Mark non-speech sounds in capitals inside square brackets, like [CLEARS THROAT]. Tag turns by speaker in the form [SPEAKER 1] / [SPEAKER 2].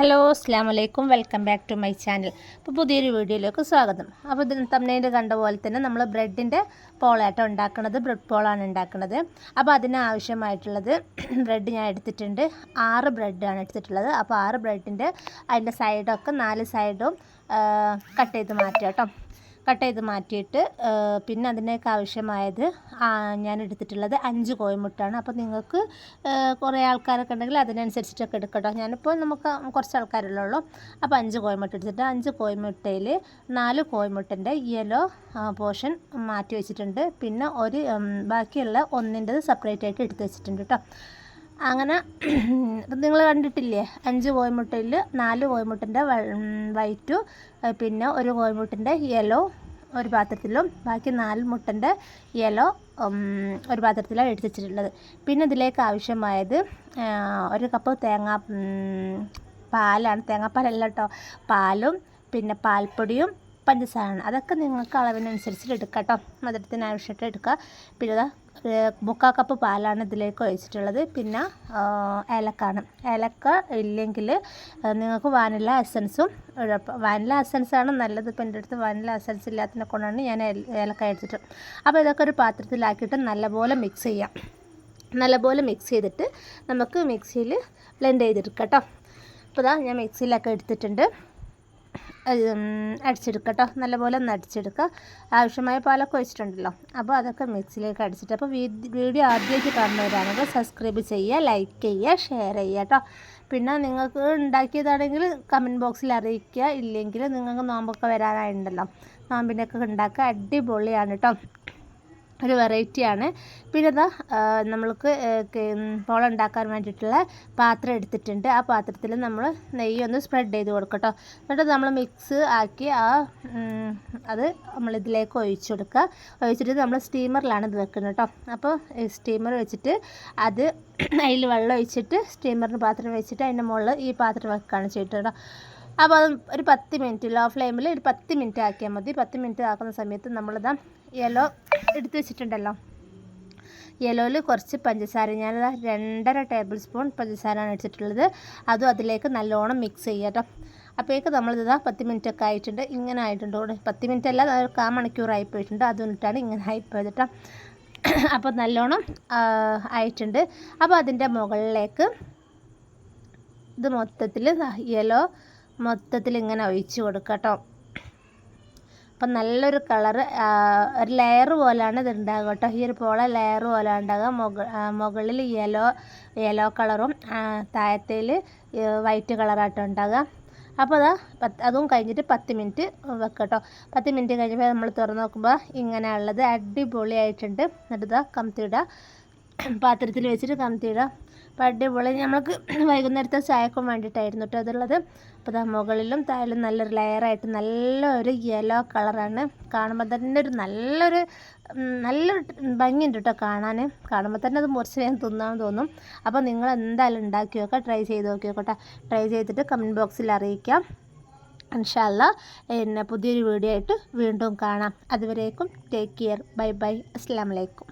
[SPEAKER 1] Hello അസ്സാം വലൈക്കും welcome back to my channel. അപ്പോൾ പുതിയൊരു വീഡിയോയിലേക്ക് സ്വാഗതം. അപ്പോൾ ഇതിന് തമ്മിൽ കണ്ട പോലെ തന്നെ നമ്മൾ ബ്രെഡിന്റെ പോളാട്ടോ ഉണ്ടാക്കുന്നത് ബ്രെഡ് പോളാണ് ഉണ്ടാക്കുന്നത് അപ്പോൾ അതിനാവശ്യമായിട്ടുള്ളത് [CLEARS THROAT] ബ്രെഡ് ഞാൻ എടുത്തിട്ടുണ്ട്. ആറ് ബ്രെഡാണ് എടുത്തിട്ടുള്ളത്. അപ്പോൾ ആറ് ബ്രെഡിന്റെ അതിന്റെ സൈഡൊക്കെ നാല് സൈഡും കട്ട് ചെയ്ത് മാറ്റുക കേട്ടോ. കട്ട് ചെയ്ത് മാറ്റിയിട്ട് പിന്നെ അതിനേക്ക് ആവശ്യമായത് ഞാൻ എടുത്തിട്ടുള്ളത് അഞ്ച് കോയമുട്ടാണ് അപ്പോൾ നിങ്ങൾക്ക് കുറേ ആൾക്കാരൊക്കെ ഉണ്ടെങ്കിൽ അതിനനുസരിച്ചിട്ടൊക്കെ എടുക്കട്ടോ. ഞാനിപ്പോൾ നമുക്ക് കുറച്ച് ആൾക്കാരുള്ളൂ അപ്പോൾ അഞ്ച് കോയമുട്ട എടുത്തിട്ട് അഞ്ച് കോയമുട്ടയിൽ നാല് കോയമുട്ടന്റെ യെല്ലോ പോർഷൻ മാറ്റി വെച്ചിട്ടുണ്ട്. പിന്നെ ഒരു ബാക്കിയുള്ള ഒന്നിന്റെത് സെപ്പറേറ്റ് ആയിട്ട് എടുത്ത് വെച്ചിട്ടുണ്ട് കേട്ടോ അങ്ങനെ [CLEARS THROAT] നിങ്ങൾ കണ്ടിട്ടില്ലേ? അഞ്ച് കോഴിമുട്ടയിൽ നാല് കോഴിമുട്ടന്റെ വൈറ്റു പിന്നെ ഒരു കോഴിമുട്ടന്റെ യെല്ലോ ഒരു പാത്രത്തിലും ബാക്കി നാല് മുട്ടന്റെ യെല്ലോ ഒരു പാത്രത്തിലാണ് എടുത്ത് വെച്ചിട്ടുള്ളത്. പിന്നെ ഇതിലേക്ക് ആവശ്യമായത് ഒരു കപ്പ് തേങ്ങാ പാലാണ്. തേങ്ങാപ്പാലല്ല കേട്ടോ. പാലും പിന്നെ പാൽപ്പൊടിയും പഞ്ചസാരയാണ്. അതൊക്കെ നിങ്ങൾക്ക് അളവിനനുസരിച്ചിട്ട് എടുക്കാം കേട്ടോ. മധുരത്തിന് ആവശ്യമായിട്ട് എടുക്കുക പിന്നെ മുക്കാൽ മുക്കാ കപ്പ് പാലാണ് ഇതിലേക്ക് ഒഴിച്ചിട്ടുള്ളത്. പിന്നെ ഏലക്കാണ്. ഏലക്ക ഇല്ലെങ്കിൽ നിങ്ങൾക്ക് വാനില എസൻസും വാനില എസൻസാണ് നല്ലത്. ഇപ്പം എന്റെ അടുത്ത് വാനില എസൻസ് ഇല്ലാത്തതിനെ കൊണ്ടാണ് ഞാൻ ഏല- ഏലക്ക എടുത്തിട്ട്. അപ്പോൾ ഇതൊക്കെ ഒരു പാത്രത്തിലാക്കിയിട്ട് നല്ലപോലെ മിക്സ് ചെയ്യാം. നല്ലപോലെ മിക്സ് ചെയ്തിട്ട് നമുക്ക് മിക്സിയിൽ ബ്ലെൻഡ് ചെയ്തെടുക്കാം കേട്ടോ. അപ്പോൾ ഞാൻ മിക്സിയിലൊക്കെ എടുത്തിട്ടുണ്ട്. അടിച്ചെടുക്കുക കേട്ടോ നല്ലപോലെ ഒന്ന് അടിച്ചെടുക്കുക. ആവശ്യമായ പാലൊക്കെ ഒഴിച്ചിട്ടുണ്ടല്ലോ. അപ്പോൾ അതൊക്കെ മിക്സിയിലേക്ക് അടിച്ചിട്ട് അപ്പോൾ വീഡിയോ ആദ്യമായിട്ട് കാണുന്നവരാണെങ്കിൽ സബ്സ്ക്രൈബ് ചെയ്യുക ലൈക്ക് ചെയ്യുക ഷെയർ ചെയ്യുക കേട്ടോ പിന്നെ നിങ്ങൾക്ക് ഉണ്ടാക്കിയതാണെങ്കിൽ കമന്റ് ബോക്സിൽ അറിയിക്കുക. ഇല്ലെങ്കിൽ നിങ്ങൾക്ക് നോമ്പൊക്കെ വരാനായിട്ടുണ്ടല്ലോ. നോമ്പിനൊക്കെ ഉണ്ടാക്കുക. അടിപൊളിയാണ് കേട്ടോ ഒരു വെറൈറ്റിയാണ് പിന്നെ ഇതാ നമ്മൾക്ക് പോള ഉണ്ടാക്കാൻ വേണ്ടിയിട്ടുള്ള പാത്രം എടുത്തിട്ടുണ്ട്. ആ പാത്രത്തിൽ നമ്മൾ നെയ്യ് ഒന്ന് സ്പ്രെഡ് ചെയ്ത് കൊടുക്കട്ടോ. എന്നിട്ട് നമ്മൾ മിക്സ് ആക്കി ആ അത് നമ്മൾ ഇതിലേക്ക് ഒഴിച്ചു കൊടുക്കുക. ഒഴിച്ചിട്ട് നമ്മൾ സ്റ്റീമറിലാണ് ഇത് വെക്കുന്നത് കേട്ടോ അപ്പോൾ സ്റ്റീമർ വെച്ചിട്ട് അത് [CLEARS THROAT] അതിൽ വെള്ളം ഒഴിച്ചിട്ട് സ്റ്റീമറിന് പാത്രം വെച്ചിട്ട് അതിന്റെ മുകളിൽ ഈ പാത്രം വെക്കുകയാണ് ചെയ്തിട്ട് കേട്ടോ അപ്പോൾ അത് ഒരു പത്ത് മിനിറ്റ് ലോ ഫ്ലെയിമിൽ ഒരു പത്ത് മിനിറ്റ് ആക്കിയാൽ മതി. പത്ത് മിനിറ്റ് ആക്കുന്ന സമയത്ത് നമ്മളിതാ യെല്ലോ എടുത്ത് വെച്ചിട്ടുണ്ടല്ലോ. യെല്ലോയിൽ കുറച്ച് പഞ്ചസാര ഞാൻ രണ്ടര ടേബിൾ സ്പൂൺ പഞ്ചസാരയാണ് എടുത്തിട്ടുള്ളത്. അതും അതിലേക്ക് നല്ലോണം മിക്സ് ചെയ്യുക കേട്ടോ അപ്പോഴേക്ക് നമ്മളിതാ പത്ത് മിനിറ്റ് ഒക്കെ ആയിട്ടുണ്ട്. ഇങ്ങനെ ആയിട്ടുണ്ട് പത്ത് മിനിറ്റ് അല്ല ഒരു കാ മണിക്കൂറായി പോയിട്ടുണ്ട്. അതുകൊണ്ടിട്ടാണ് ഇങ്ങനെ ആയിപ്പോയത് കേട്ടോ [CLEARS THROAT] അപ്പോൾ നല്ലോണം ആയിട്ടുണ്ട്. അപ്പോൾ അതിന്റെ മുകളിലേക്ക് ഇത് മൊത്തത്തിൽ യെല്ലോ മൊത്തത്തിൽ ഇങ്ങനെ ഒഴിച്ച് കൊടുക്കുക കേട്ടോ അപ്പം നല്ലൊരു കളറ് ഒരു ലെയർ പോലെയാണ് ഇത് ഉണ്ടാകുക കേട്ടോ. ഈ ഒരു പോള ലെയർ പോലെ ഉണ്ടാകുക മുക മുകളിൽ യെല്ലോ യെല്ലോ കളറും താഴത്തേൽ വൈറ്റ് കളറായിട്ട് ഉണ്ടാകുക അപ്പോൾ അതാ പത്ത് അതും കഴിഞ്ഞിട്ട് പത്ത് മിനിറ്റ് വെക്കട്ടോ പത്ത് മിനിറ്റ് കഴിഞ്ഞപ്പോൾ നമ്മൾ തുറന്ന് നോക്കുമ്പോൾ ഇങ്ങനെയുള്ളത് അടിപൊളിയായിട്ടുണ്ട്. എന്നിട്ട് ഇതാ കമത്തിയിടുക പാത്രത്തിൽ വെച്ചിട്ട് കമത്തിയിടുക അപ്പോൾ അടിപൊളി. നമ്മൾക്ക് [CLEARS THROAT] വൈകുന്നേരത്തെ ചായക്കും വേണ്ടിയിട്ടായിരുന്നു കേട്ടോ അതുള്ളത് അപ്പോൾ ദാ മുകളിലും താഴിലും നല്ലൊരു ലെയറായിട്ട് നല്ലൊരു യെല്ലോ കളറാണ് കാണുമ്പോൾ തന്നെ ഒരു നല്ലൊരു നല്ലൊരു ഭംഗിയുണ്ട് കേട്ടോ കാണാൻ. കാണുമ്പോൾ തന്നെ അത് മുറിച്ച് വേഗം തിന്നാൻ തോന്നും. അപ്പോൾ നിങ്ങൾ എന്തായാലും ഉണ്ടാക്കി നോക്കുക ട്രൈ ചെയ്ത് നോക്കി നോക്കട്ടെ ട്രൈ ചെയ്തിട്ട് കമന്റ് ബോക്സിൽ അറിയിക്കാം. ഇൻഷാല്ല പിന്നെ പുതിയൊരു വീഡിയോ ആയിട്ട് വീണ്ടും കാണാം. അതുവരേക്കും ടേക്ക് കെയർ ബൈ ബൈ അസ്സാം വലൈക്കും